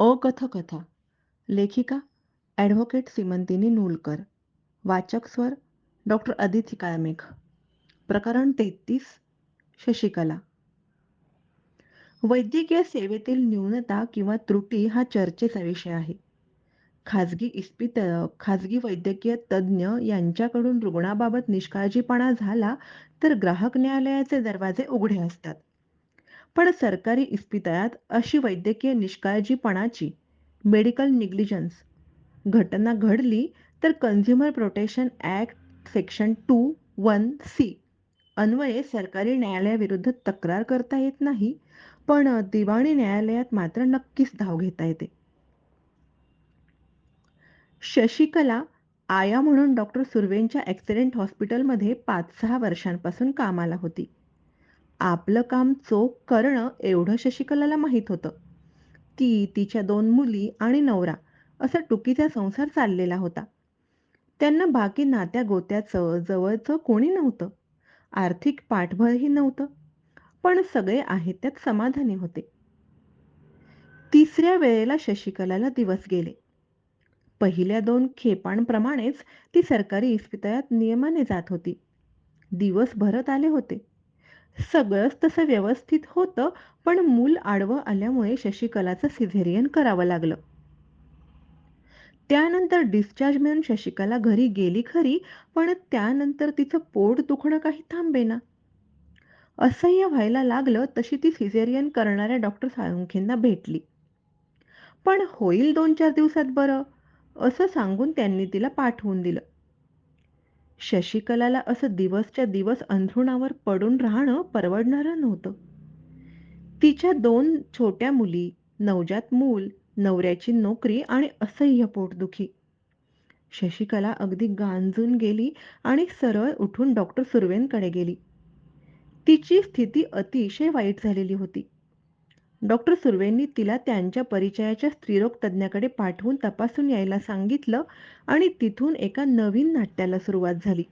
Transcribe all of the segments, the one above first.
अकथकथा. लेखिका ॲडव्होकेट सीमंतिनी नूलकर. वाचक स्वर डॉक्टर अदिती काळमेघ. प्रकरण तेहतीस शशिकला. वैद्यकीय सेवेतील न्यूनता किंवा त्रुटी हा चर्चेचा विषय आहे. खाजगी इस्पित खाजगी वैद्यकीय तज्ज्ञ यांच्याकडून रुग्णाबाबत निष्काळजीपणा झाला तर ग्राहक न्यायालयाचे दरवाजे उघडे असतात. पण सरकारी इस्पितळात अशी वैद्यकीय निष्काळजीपणाची मेडिकल निग्लिजन्स घटना घडली तर consumer protection act section two one C अन्वये सरकारी न्यायालयाविरुद्ध तक्रार करता येत नाही पण दिवाणी न्यायालयात मात्र नक्कीच धाव घेता येते. शशिकला आया म्हणून डॉक्टर सुर्वेंच्या ॲक्सिडेंट हॉस्पिटलमध्ये पाच सहा वर्षांपासून कामाला होती. आपलं काम चोख करणं एवढं शशिकलाला माहीत होतं. ती तिच्या दोन मुली आणि नवरा असा टुकीचा संसार चाललेला होता. त्यांना बाकी नात्या गोत्याचं जवळचं कोणी नव्हतं. आर्थिक पाठबळही नव्हतं. पण सगळे आहेत त्यात समाधानी होते. तिसऱ्या वेळेला शशिकलाला दिवस गेले. पहिल्या दोन खेपांप्रमाणेच ती सरकारी इस्पितळात नियमाने जात होती. दिवस भरत आले होते. सगळंच तसं व्यवस्थित होतं पण मूल आडवं आल्यामुळे शशिकलाचं सिझेरियन करावं लागलं. त्यानंतर डिस्चार्ज मिळून शशिकला घरी गेली खरी पण त्यानंतर तिचं पोट दुखणं काही थांबेना. असह्य व्हायला लागलं तशी ती सिझेरियन करणाऱ्या डॉक्टर साळुंखेंना भेटली. पण होईल दोन चार दिवसात बरं असं सांगून त्यांनी तिला पाठवून दिलं. शशिकलाला असं दिवसच्या दिवस अंथरुणावर पडून राहणं परवडणारं नव्हतं. तिच्या दोन छोट्या मुली नवजात मूल नवऱ्याची नोकरी आणि असह्य पोटदुखी. शशिकला अगदी गांजून गेली आणि सरळ उठून डॉक्टर सुर्वेंकडे गेली. तिची स्थिती अतिशय वाईट झालेली होती. डॉक्टर सुर्वेंनी तिला त्यांच्या परिचयाच्या स्त्रीरोग तज्ज्ञाकडे पाठवून तपासून यायला सांगितलं आणि तिथून एका नवीन नाट्याला सुरुवात झाली.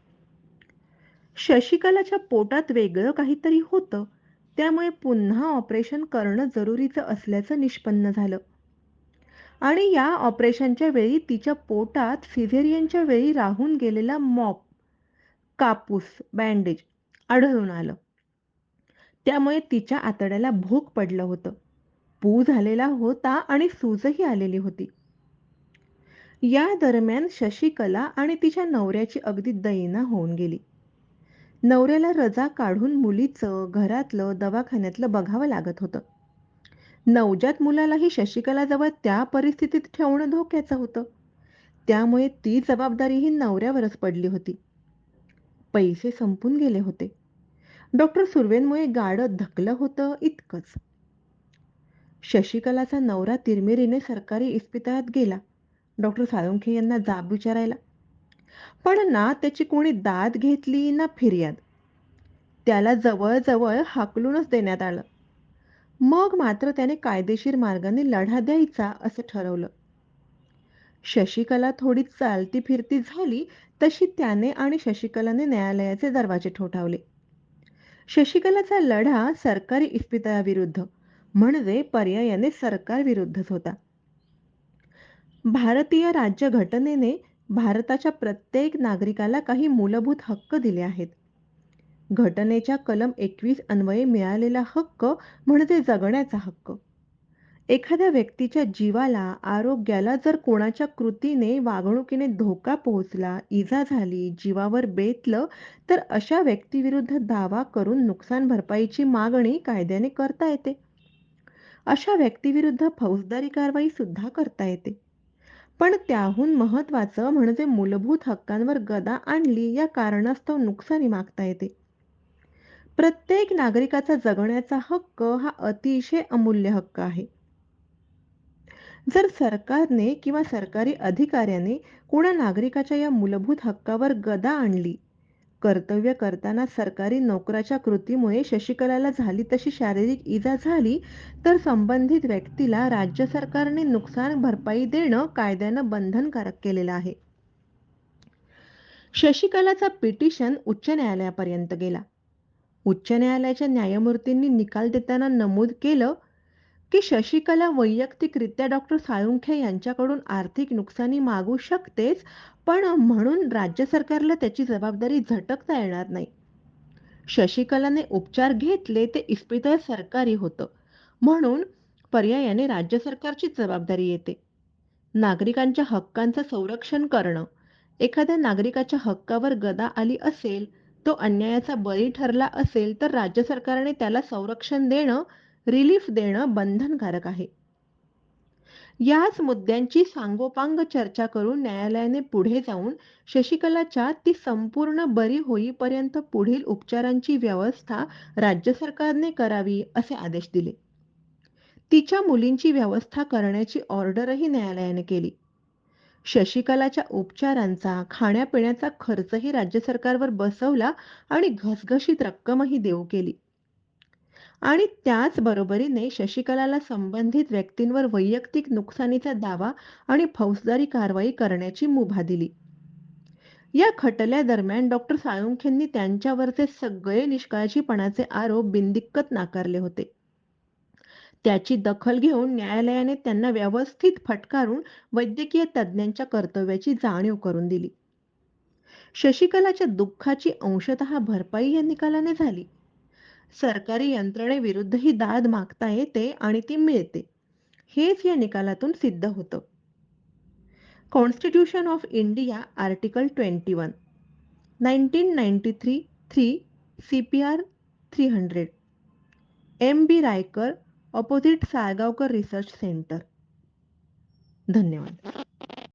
शशिकलाच्या पोटात वेगळं काहीतरी होतं. त्यामुळे पुन्हा ऑपरेशन करणं जरुरीचं असल्याचं निष्पन्न झालं. आणि या ऑपरेशनच्या वेळी तिच्या पोटात सिझेरियनच्या वेळी राहून गेलेला मॉप कापूस बँडेज आढळून आलं. त्यामुळे तिच्या आतड्याला भोक पडलं होतं. पू झालेला होता आणि सूजही आलेली होती. या दरम्यान शशिकला आणि तिच्या नवऱ्याची अगदी दयना होऊन गेली. नवऱ्याला रजा काढून मुलीचं घरातलं दवाखान्यातलं बघावं लागत होतं. नवजात मुलालाही शशिकलाजवळ त्या परिस्थितीत ठेवणं धोक्याचं होतं. त्यामुळे ती जबाबदारीही नवऱ्यावरच पडली होती. पैसे संपून गेले होते. डॉक्टर सुर्वेंमुळे गाडं धकलं होतं इतकंच. शशिकलाचा नवरा तिरमिरीने सरकारी इस्पितळात गेला. डॉक्टर साळुंखे यांना जाब विचारायला. पण ना त्याची कोणी दाद घेतली ना फिर्याद. त्याला जवळजवळ हाकलूनच देण्यात आलं. मग मात्र त्याने कायदेशीर मार्गाने लढा द्यायचा असं ठरवलं. शशिकला थोडी चालती फिरती झाली तशी त्याने आणि शशिकलाने न्यायालयाचे दरवाजे ठोठावले. शशिकलाचा लढा सरकारी इस्पितळाविरुद्ध म्हणजे पर्यायाने सरकारविरुद्धच होता. भारतीय राज्यघटनेने भारताच्या प्रत्येक नागरिकाला काही मूलभूत हक्क दिले आहेत. घटनेच्या कलम एकवीस अन्वये मिळालेला हक्क म्हणजे जगण्याचा हक्क. एखाद्या व्यक्तीच्या जीवाला आरोग्याला जर कोणाच्या कृतीने वागणुकीने धोका पोहोचला इजा झाली जीवावर बेतलं तर अशा व्यक्तीविरुद्ध दावा करून नुकसान भरपाईची मागणी कायद्याने करता येते. अशा व्यक्तीविरुद्ध फौजदारी कारवाई सुद्धा करता येते. पण त्याहून महत्वाचं म्हणजे मूलभूत हक्कांवर गदा आणली या कारणास्तव नुकसानी मागता येते. प्रत्येक नागरिकाचा जगण्याचा हक्क हा अतिशय अमूल्य हक्क आहे. जर सरकारने किंवा सरकारी अधिकाऱ्याने कोणा नागरिकाच्या या मूलभूत हक्कावर गदा आणली कर्तव्य करताना सरकारी नोकराच्या कृतीमुळे शशिकलाला झाली तशी शारीरिक इजा झाली तर संबंधित व्यक्तीला राज्य सरकारने नुकसान भरपाई देणं कायद्यानं बंधनकारक केलेलं आहे. शशिकलाचा पिटिशन उच्च न्यायालयापर्यंत गेला. उच्च न्यायालयाच्या न्यायमूर्तींनी निकाल देताना नमूद केलं की शशिकला वैयक्तिकरित्या डॉक्टर साळुंखे यांच्याकडून आर्थिक नुकसानी मागू शकतेच, पण म्हणून राज्य सरकारला त्याची जबाबदारी झटकता येणार नाही. शशिकलाने उपचार घेतले ते इस्पितळ सरकारी होतं. म्हणून पर्यायाने राज्य सरकारचीच जबाबदारी येते. नागरिकांच्या हक्कांचं संरक्षण करणं. एखाद्या नागरिकाच्या हक्कावर गदा आली असेल, तो अन्यायाचा बळी ठरला असेल, तर राज्य सरकारने त्याला संरक्षण देणं, रिलीफ देणं बंधनकारक आहे. याच मुद्द्यांची सांगोपांग चर्चा करून न्यायालयाने पुढे जाऊन शशिकलाच्या ती संपूर्ण बरी होईपर्यंत पुढील उपचारांची व्यवस्था राज्य सरकारने करावी असे आदेश दिले. तिच्या मुलींची व्यवस्था करण्याची ऑर्डरही न्यायालयाने केली. शशिकलाच्या उपचारांचा, खाण्यापिण्याचा खर्चही राज्य सरकारवर बसवला आणि घसघशीत रक्कमही देऊ केली. आणि त्याच बरोबरीने शशिकलाला संबंधित व्यक्तींवर वैयक्तिक नुकसानीचा दावा आणि फौजदारी कारवाई करण्याची मुभा दिली. या खटल्यादरम्यान डॉ. साळुंखेंनी त्यांच्यावरचे सगळे निष्काळजीपणाचे आरोप बिनदिक्कत नाकारले होते. त्याची दखल घेऊन न्यायालयाने त्यांना व्यवस्थित फटकारून वैद्यकीय तज्ज्ञांच्या कर्तव्याची जाणीव करून दिली. शशिकलाच्या दुःखाची अंशतः भरपाई या निकालाने झाली. सरकारी यंत्रणेविरुद्धही दाद मागता येते आणि ती मिळते. हेच या निकालातून सिद्ध होतं. Constitution of India article twenty one, nineteen ninety three three C P R three hundred, M. B. Raikar, opposite Salgaonkar research centre. धन्यवाद.